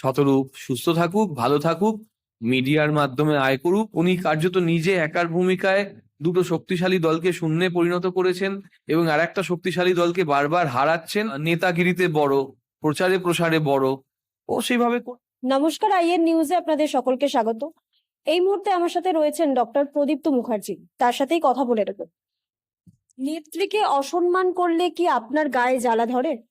শতরূপ, সুস্থ থাকুক, ভালো থাকুক, মিডিয়ার মাধ্যমে আয় করুক। উনি কার্যত নিজে একার ভূমিকায় দুটো শক্তিশালী দলকে শূন্যে পরিণত করেছেন এবং আর একটা শক্তিশালী দলকে বারবার হারাচ্ছেন। নেতাগিরিতে বড়, প্রচারে প্রসারে বড়। ও সেইভাবে কর- নমস্কার, আইএন নিউজে আপনাদের সকলকে স্বাগত। এই মুহূর্তে আমার সাথে রয়েছেন ডক্টর প্রদীপ্ত মুখার্জি। তার সাথেই কথা বলে নেব। নেত্রীকে অসম্মান করলে কি আপনার গায়ে জ্বালা ধরে?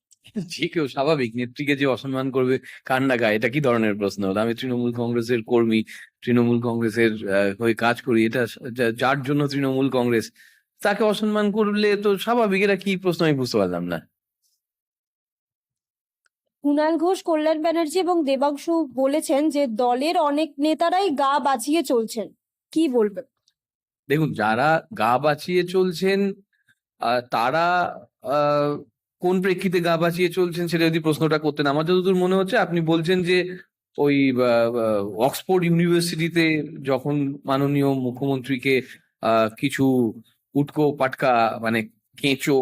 যে কেউ স্বাভাবিক নেত্রীকে যে অসম্মান করবে কার না গায়ে? এটা কি ধরনের প্রশ্ন? আমি তৃণমূল কংগ্রেসের কর্মী তৃণমূল কংগ্রেসের হয়ে কাজ করি এটা যার জন্য তৃণমূল কংগ্রেস তাকে অসম্মান করলে তো স্বাভাবিক এটা কি প্রশ্ন আমি বুঝতে পারলাম না। কুণাল ঘোষ কল্যাণ ব্যানার্জি এবং দেবাংশু বলেছেন যে দলের অনেক নেতারাই গা বাঁচিয়ে চলছেন। কি বলবেন? দেখুন যারা গা বাঁচিয়ে চলছেন তারা আহ, কোন প্রেক্ষিতে গা বাঁচিয়ে চলছেন সেটা যদি প্রশ্নটা করতেন। আমার যতদূর মনে হচ্ছে, আপনি বলছেন যে ওই অক্সফোর্ড ইউনিভার্সিটিতে যখন মাননীয় মুখ্যমন্ত্রীকে কিছু উটকো, পাটকা মানে কেঁচো,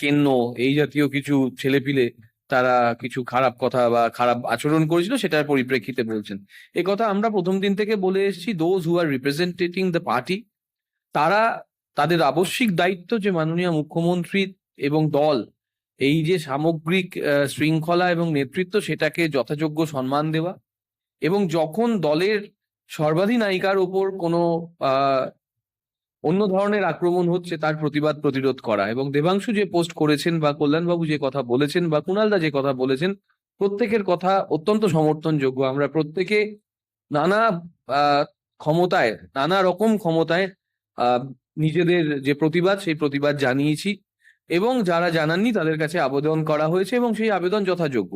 কেন্ন, এই জাতীয় কিছু ছেলেপিলে তারা কিছু খারাপ কথা বা খারাপ আচরণ করেছিল, সেটার পরিপ্রেক্ষিতে বলছেন। এ কথা আমরা প্রথম দিন থেকে বলে এসেছি those who are representing the party তারা তাদের আবশ্যিক দায়িত্ব যে মাননীয় মুখ্যমন্ত্রী এবং দল এই যে সামগ্রিক শৃঙ্খলা এবং নেতৃত্ব সেটাকে যথাযোগ্য সম্মান দেওয়া এবং যখন দলের সর্বাধিনায়িকার ওপর কোনো অন্য ধরনের আক্রমণ হচ্ছে তার প্রতিবাদ প্রতিরোধ করা এবং দেবাংশু যে পোস্ট করেছেন বা কল্যাণবাবু যে কথা বলেছেন বা কুণালদা যে কথা বলেছেন, প্রত্যেকের কথা অত্যন্ত সমর্থনযোগ্য। আমরা প্রত্যেকে নানা ক্ষমতায়, নানা রকম ক্ষমতায় নিজেদের যে প্রতিবাদ, সেই প্রতিবাদ জানিয়েছি। এবং যারা জানাননি তাদের কাছে আবেদন করা হয়েছে এবং সেই আবেদন যথাযোগ্য।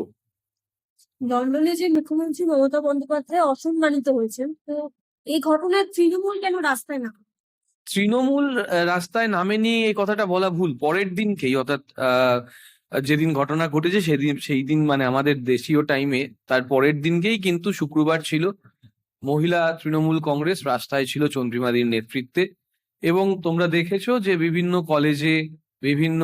লন্ডনে যে মুখ্যমন্ত্রী মমতা বন্দ্যোপাধ্যায় অসম্মানিত হয়েছেন তো এই ঘটনায় তৃণমূল কেন রাস্তায় না তৃণমূল রাস্তায় নামেনি এই কথাটা বলা ভুল। পরের দিনকেই অর্থাৎ আহ, যেদিন ঘটনা ঘটেছে সেদিন সেই দিন মানে আমাদের দেশীয় টাইমে তার পরের দিনকেই কিন্তু শুক্রবার ছিল মহিলা তৃণমূল কংগ্রেস রাস্তায় ছিল চন্দ্রিমাদির নেতৃত্বে। এবং তোমরা দেখেছ যে বিভিন্ন কলেজে বিভিন্ন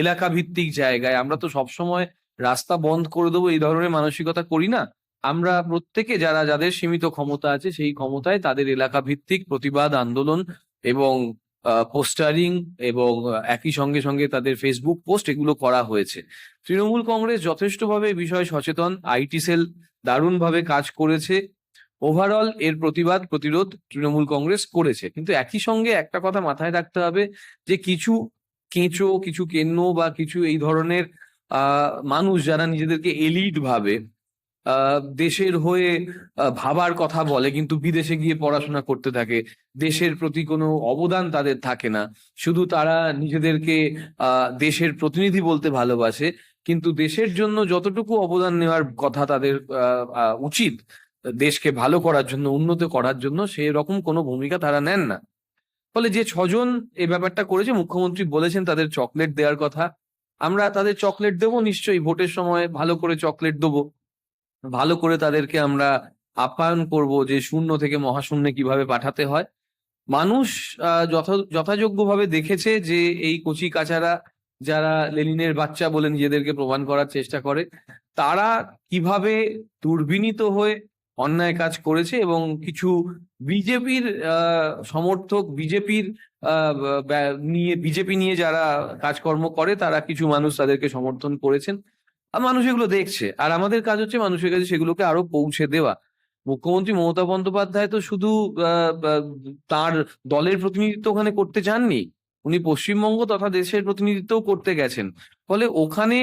এলাকা ভিত্তিক জায়গায়। আমরা তো সবসময় রাস্তা বন্ধ করে দেবো, এই ধরনের মানসিকতা করি না। আমরা প্রত্যেকে যারা, যাদের সীমিত ক্ষমতা আছে, সেই ক্ষমতায় তাদের এলাকা ভিত্তিক প্রতিবাদ, আন্দোলন এবং পোস্টারিং এবং একই সঙ্গে সঙ্গে তাদের ফেসবুক পোস্ট এগুলো করা হয়েছে। তৃণমূল কংগ্রেস যথেষ্টভাবে এই বিষয়ে সচেতন। আইটি সেল দারুণভাবে কাজ করেছে। ওভারঅল এর প্রতিবাদ, প্রতিরোধ তৃণমূল কংগ্রেস করেছে। কিন্তু একই সঙ্গে একটা কথা মাথায় রাখতে হবে যে কিছু কেঁচো, কিছু কেন্ন বা কিছু এই ধরনের মানুষ যারা নিজেদেরকে এলিট ভাবে দেশের হয়ে ভাবার কথা বলে কিন্তু বিদেশে গিয়ে পড়াশোনা করতে থাকে, দেশের প্রতি কোনো অবদান তাদের থাকে না। শুধু তারা নিজেদেরকে দেশের প্রতিনিধি বলতে ভালোবাসে, কিন্তু দেশের জন্য যতটুকু অবদান নেওয়ার কথা তাদের উচিত দেশকে ভালো করার জন্য, উন্নত করার জন্য সেই রকম কোনো ভূমিকা তারা নেন না। ফলে যে ছজন এই ব্যাপারটা করেছে, মুখ্যমন্ত্রী বলেছেন তাদের চকলেট দেওয়ার কথা। আমরা তাদের চকলেট দেবো নিশ্চয়ই, ভোটের সময় ভালো করে চকলেট দেবো। ভালো করে তাদেরকে আমরা আপ্যায়ন করব যে শূন্য থেকে মহাশূন্যে কীভাবে পাঠাতে হয়। মানুষ যথাযোগ্যভাবে দেখেছে যে এই কচি কাচারা যারা লেনিনের বাচ্চা বলে নিজেদেরকে প্রমাণ করার চেষ্টা করে, তারা কীভাবে দুর্বিনীত হয়ে অন্যায় কাজ করেছে এবং কিছু বিজেপির সমর্থক বিজেপির নিয়ে, বিজেপি নিয়ে যারা কাজকর্ম করে, তারা কিছু মানুষ তাদেরকে সমর্থন করেছেন। আর মানুষ এগুলো দেখছে। আর আমাদের কাজ হচ্ছে মানুষের কাছে সেগুলোকে আরও পৌঁছে দেওয়া। মুখ্যমন্ত্রী মমতা বন্দ্যোপাধ্যায় তো শুধু তার দলের প্রতিনিধিত্ব ওখানে করতে চাননি। উনি পশ্চিমবঙ্গ তথা দেশের প্রতিনিধিত্বও করতে গেছেন। ফলে ওখানে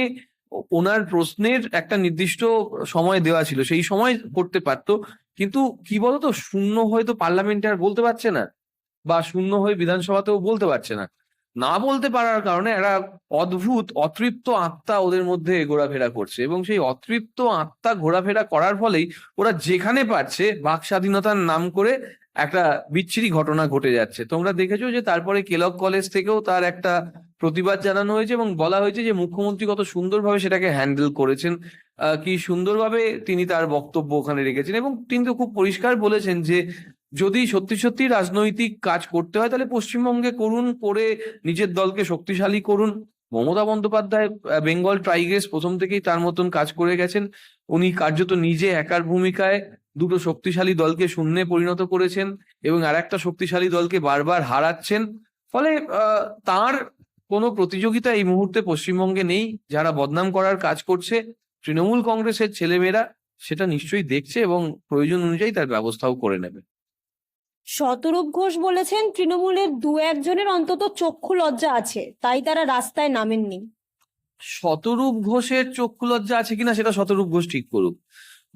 ওনার প্রশ্নের একটা নির্দিষ্ট সময় দেওয়া ছিল, সেই সময় করতে পারতো। কিন্তু কি বলতো, শূন্য হয়তো পার্লামেন্টে আর বলতে পারছে না, বা শূন্য হয়ে বিধানসভাতেও বলতে পারছে না। না বলতে পারার কারণে একটা অদ্ভুত, অতৃপ্ত আত্মা ওদের মধ্যে ঘোরাফেরা করছে এবং সেই অতৃপ্ত আত্মা ঘোরাফেরা করার ফলেই ওরা যেখানে পারছে বাক স্বাধীনতার নাম করে একটা বিচ্ছিরি ঘটনা ঘটে যাচ্ছে। তোমরা দেখেছ যে তারপরে কেলক কলেজ থেকেও তার একটা প্রতিবাদ জানানো হয়েছে এবং বলা হয়েছে যে মুখ্যমন্ত্রী কত সুন্দরভাবে সেটাকে হ্যান্ডেল করেছেন। কি সুন্দরভাবে তিনি তার বক্তব্য ওখানে রেখেছেন এবং তিনি তো খুব পরিষ্কার বলেছেন যে যদি সত্যি সত্যি রাজনৈতিক কাজ করতে হয় তাহলে পশ্চিমবঙ্গে করুন, করে নিজের দলকে শক্তিশালী করুন। মমতা বন্দ্যোপাধ্যায় বেঙ্গল টাইগ্রেস প্রথম থেকেই তার মতন কাজ করে গেছেন। উনি কার্যত নিজে একার ভূমিকায় দুটো শক্তিশালী দলকে শূন্যে পরিণত করেছেন এবং আর একটা শক্তিশালী দলকে বারবার হারাচ্ছেন। ফলে তার কোনো প্রতিযোগিতা এই মুহূর্তে পশ্চিমবঙ্গে নেই। যারা বদনাম করার কাজ করছে তৃণমূল কংগ্রেসের ছেলেমেয়েরা সেটা নিশ্চয়ই দেখছে এবং প্রয়োজন অনুযায়ী তার ব্যবস্থাও করে নেবে। শতরূপ ঘোষ বলেছেন তৃণমূলের দু একজনের অন্তত চক্ষু লজ্জা আছে তাই তারা রাস্তায় নামেননি। শতরূপ ঘোষের চক্ষু লজ্জা আছে কিনা সেটা শতরূপ ঘোষ ঠিক করুক।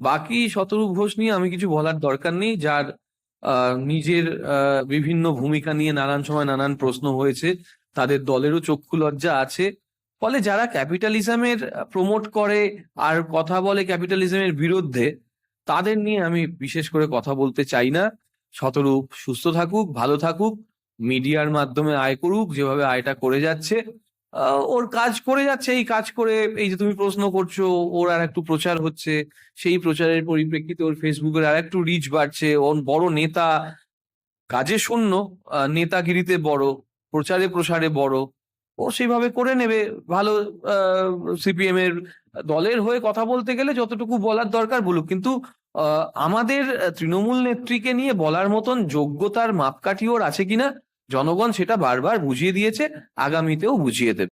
বাকি শতরূপ ঘোষ নিয়ে আমি কিছু বলার দরকার নেই যার আহ, নিজের আহ, বিভিন্ন ভূমিকা নিয়ে নানান সময় নানান প্রশ্ন হয়েছে। তাদের দলেরও চক্ষু লজ্জা আছে। ফলে যারা ক্যাপিটালিজমের প্রমোট করে আর কথা বলে ক্যাপিটালিজমের বিরুদ্ধে, তাদের নিয়ে আমি বিশেষ করে কথা বলতে চাই না। শতরূপ সুস্থ থাকুক, ভালো থাকুক, মিডিয়ার মাধ্যমে আয় করুক, যেভাবে আয়টা করে যাচ্ছে। ওর কাজ করে যাচ্ছে, এই কাজ করে, এই যে তুমি প্রশ্ন করছ, ওর আর একটু প্রচার হচ্ছে, সেই প্রচারের পরিপ্রেক্ষিতে ওর ফেসবুকের আর একটু রিচ বাড়ছে, ওর বড় নেতা, কাজে শূন্য নেতাগিরিতে বড় প্রচারে প্রসারে বড়। ও সেইভাবে করে নেবে। ভালো সিপিএম এর দলের হয়ে কথা বলতে গেলে যতটুকু বলার দরকার বলুক। কিন্তু আমাদের তৃণমূল নেত্রীকে নিয়ে বলার মতন যোগ্যতার মাপকাঠি ওর আছে কিনা, জনগণ সেটা বারবার বুঝিয়ে দিয়েছে। আগামীতেও বুঝিয়ে দেবে।